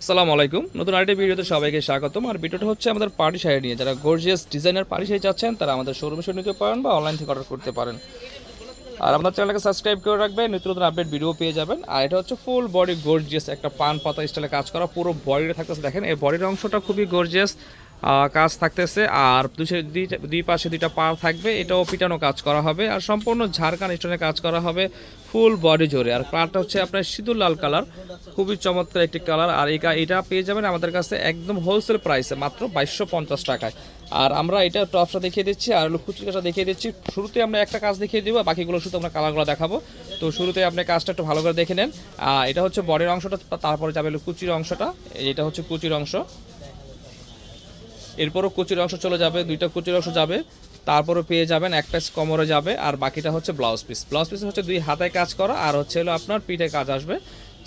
আসসালামু আলাইকুম। নতুন আরেকটি ভিডিওতে সবাইকে স্বাগতম। আর ভিডিওটা হচ্ছে আমাদের পার্টি শাড়ি নিয়ে। যারা গর্জিয়াস ডিজাইনার পার্টি শাড়ি চাচ্ছেন, তারা আমাদের শোরুমে শুরু নিতে পারেন বা অনলাইন থেকে অর্ডার করতে পারেন। আর আমাদের চ্যানেলকে সাবস্ক্রাইব করে রাখবেন। নতুন নতুন আপডেট ভিডিও পেয়ে যাবেন। আর এটা হচ্ছে ফুল বডি গর্জিয়াস একটা পান পাতা স্টাইলে কাজ করা। পুরো বডিটা থাকতেছে দেখেন। এই বডির অংশটা খুবই গর্জিয়াস কাজ থাকতেছে। আর দুই দুই পাশে দুইটা পার থাকবে, এটাও পিটানো কাজ করা হবে। আর সম্পূর্ণ ঝাড়খান স্টোনে কাজ করা হবে ফুল বডি জোরে। আর কালারটা হচ্ছে আপনার সিঁদুর লাল কালার, খুবই চমৎকার একটি কালার। আর এটা পেয়ে যাবেন আমাদের কাছে একদম হোলসেল প্রাইসে মাত্র বাইশশো পঞ্চাশ টাকায়। আর আমরা এটা টপসটা দেখিয়ে দিচ্ছি, আর লুকুচিকাটা দেখিয়ে দিচ্ছি। শুরুতে আমরা একটা কাজ দেখিয়ে দিব, বাকিগুলো শুধু আমরা কালারগুলো দেখাবো। তো শুরুতে আপনি কাজটা একটু ভালো করে দেখে নেন। এটা হচ্ছে বডির অংশটা, তারপরে যাবে হলো কুচির অংশটা। এটা হচ্ছে কুচির অংশ। এরপরও কুচির অংশ চলে যাবে, দুইটা কুচির অংশ যাবে তারপরে পেয়ে যাবেন একটা কোমরে যাবে, আর বাকিটা হচ্ছে ব্লাউজ পিস ব্লাউজ পিস হচ্ছে দুই হাতে কাজ করা, আর হচ্ছে হলো আপনার পিঠে কাজ আসবে,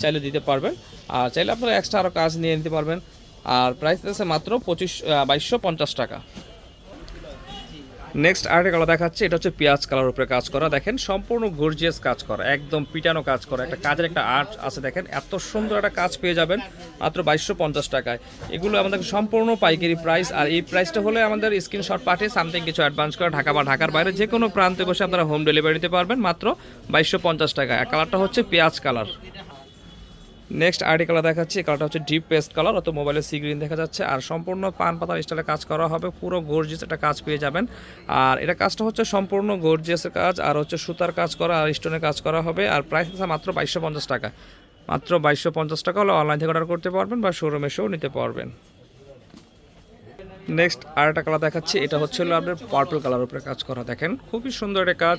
চাইলে দিতে পারবেন। আর চাইলে আপনারা এক্সট্রা আরও কাজ নিয়ে নিতে পারবেন। আর প্রাইস আছে মাত্র পঁচিশ বাইশশো পঞ্চাশ টাকা। নেক্সট আরেকটা কালার দেখাচ্ছে, এটা হচ্ছে পেঁয়াজ কালার উপরে কাজ করা। দেখেন, সম্পূর্ণ গর্জিয়াস কাজ করা, একদম পিটানো কাজ করা। একটা কাজের একটা আর্ট আছে, দেখেন, এত সুন্দর একটা কাজ পেয়ে যাবেন মাত্র বাইশশো পঞ্চাশ টাকায়। এগুলো আমাদের সম্পূর্ণ পাইকারি প্রাইস আর এই প্রাইসটা হলে আমাদের স্ক্রিনশট পাঠিয়ে সামথিং কিছু অ্যাডভান্স করে ঢাকা বা ঢাকার বাইরে যে কোনো প্রান্তে বসে আপনারা হোম ডেলিভারি দিতে পারবেন মাত্র বাইশশো পঞ্চাশ টাকায়। কালারটা হচ্ছে পেঁয়াজ কালার নেক্সট আইডি কালার দেখাচ্ছি কালারটা হচ্ছে ডিপ পেস্ট কালার অত মোবাইলের সি গ্রিন দেখা যাচ্ছে। আর সম্পূর্ণ পান পাতার স্টাইলে কাজ করা হবে, পুরো গর্জিয়াস একটা কাজ পেয়ে যাবেন। আর এটা কাজটা হচ্ছে সম্পূর্ণ গর্জিয়াসের কাজ, আর হচ্ছে সুতার কাজ করা আর স্টোনের কাজ করা হবে। আর প্রাইস আছে মাত্র বাইশশো পঞ্চাশ টাকা। মাত্র বাইশশো পঞ্চাশ টাকা হলে অনলাইন থেকে অর্ডার করতে পারবেন বা শোরুমে শো নিতে পারবেন। নেক্সট আরেকটা কালার দেখাচ্ছি। এটা হচ্ছে হলো আপনার পার্পল কালার উপরে কাজ করা, দেখেন। খুবই সুন্দর একটা কাজ।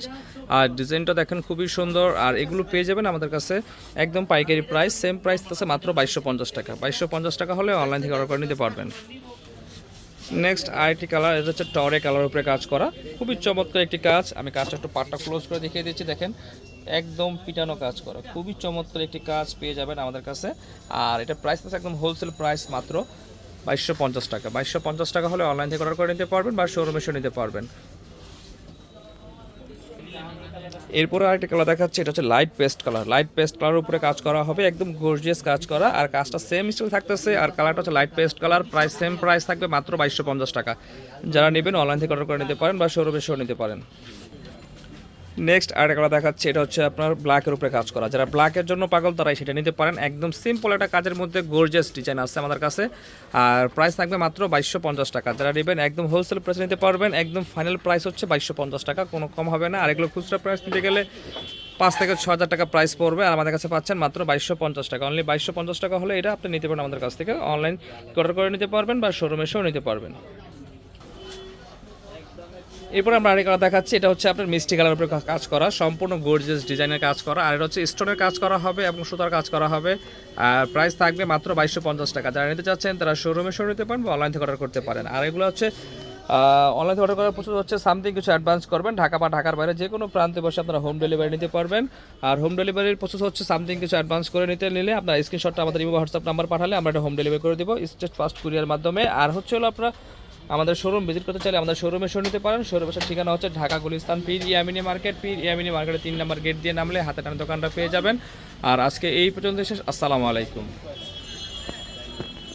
আর ডিজাইনটা দেখেন, খুবই সুন্দর। আর এগুলো পেয়ে যাবেন আমাদের কাছে একদম পাইকারি প্রাইস সেম প্রাইস আছে মাত্র বাইশশো পঞ্চাশ টাকা। বাইশশো পঞ্চাশ টাকা হলে অনলাইন থেকে অর্ডার করে নিতে পারবেন। নেক্সট আরেকটি কালার এটা হচ্ছে টরে কালার উপরে কাজ করা। খুবই চমৎকার একটি কাজ। আমি কাজটা একটু পাটটা ক্লোজ করে দেখিয়ে দিচ্ছি, দেখেন। একদম পিটানো কাজ করা। খুবই চমৎকার একটি কাজ পেয়ে যাবেন আমাদের কাছে। আর এটা প্রাইস আছে একদম হোলসেল প্রাইস মাত্র বাইশশো পঞ্চাশ টাকা। বাইশশো পঞ্চাশ টাকা হলে অনলাইন থেকে অর্ডার করে নিতে পারবেন বা শোরুমে এসে নিতে পারবেন। এরপরে আরেকটা কালার দেখাচ্ছে, এটা হচ্ছে light paste colour light paste colour উপরে কাজ করা হবে, একদম গর্জিয়াস কাজ করা। আর কাজটা সেম স্টাইল থাকতেছে, আর কালারটা হচ্ছে light paste colour price same price থাকবে মাত্র বাইশশো পঞ্চাশ টাকা। যারা নেবেন অনলাইন থেকে অর্ডার করে নিতে পারেন বা শোরুমে এসেও নিতে পারেন। নেক্সট আরেকটা কালার দেখাচ্ছে, এটা হচ্ছে আপনার ব্ল্যাকের উপরে কাজ করা। যারা ব্ল্যাকের জন্য পাগল, তারাই সেটা নিতে পারেন। একদম সিম্পল একটা কাজের মধ্যে গর্জিয়াস ডিজাইন আছে আমাদের কাছে। আর প্রাইস থাকবে মাত্র বাইশশো পঞ্চাশ টাকা। যারা নেবেন, একদম হোলসেল প্রাইস নিতে পারবেন। একদম ফাইনাল প্রাইস হচ্ছে বাইশশো পঞ্চাশ টাকা। কোনো কম হবে না। আর এগুলো খুচরা প্রাইস নিতে গেলে পাঁচ থেকে ছ হাজার টাকা প্রাইস পড়বে। আর আমাদের কাছে পাচ্ছেন মাত্র বাইশশো পঞ্চাশ টাকা। অনলি বাইশশো পঞ্চাশ টাকা হলে এটা আপনি নিতে পারেন আমাদের কাছ থেকে। অনলাইন অর্ডার করে নিতে পারবেন বা শোরুমে এসেও নিতে পারবেন। এরপর আমরা আরেক কালার দেখাচ্ছি, এটা হচ্ছে আপনার মিষ্টি কালার উপরে কাজ করা, সম্পূর্ণ গর্জিয়াস ডিজাইনের কাজ করা, আর এটা হচ্ছে স্টোনের কাজ করা হবে এবং সুতার কাজ করা হবে, আর প্রাইস থাকবে মাত্র বাইশশো পঞ্চাশ টাকা। যারা নিতে চাচ্ছেন, তারা শোরুমে শো নিতে পারেন বা অনলাইন থেকে অর্ডার করতে পারেন। আর এগুলো হচ্ছে অনলাইন থেকে অর্ডার করার প্রসেস হচ্ছে সামথিং কিছু অ্যাডভান্স করবেন, ঢাকা বা ঢাকার বাইরে যে কোনো প্রান্তে বসে আপনারা হোম ডেলিভারি নিতে পারবেন। আর হোম ডেলিভারির প্রসেস হচ্ছে সামথিং কিছু অ্যাডভান্স করে নিতে নিলে আপনার স্ক্রিনশটটা আমাদের ইমো হোয়াটসঅ্যাপ নাম্বার পাঠালে আমরা এটা হোম ডেলিভারি করে দিব স্টেট ফাস্ট কুরিয়ার মাধ্যমে। আর হচ্ছে হলো আপনারা আমাদের শোরুম ভিজিট করতে চাইলে আমাদের শোরুমে শো নিতে পারেন। শোরুমের ঠিকানা হচ্ছে ঢাকা গুলিস্তান, পীর ইয়ামিনী মার্কেট। পীর ইয়ামিনী মার্কেটের তিন নম্বর গেট দিয়ে নামলে হাতে টান দোকানটা পেয়ে যাবেন। আর আজকে এই পর্যন্ত শেষ। আসসালামু আলাইকুম।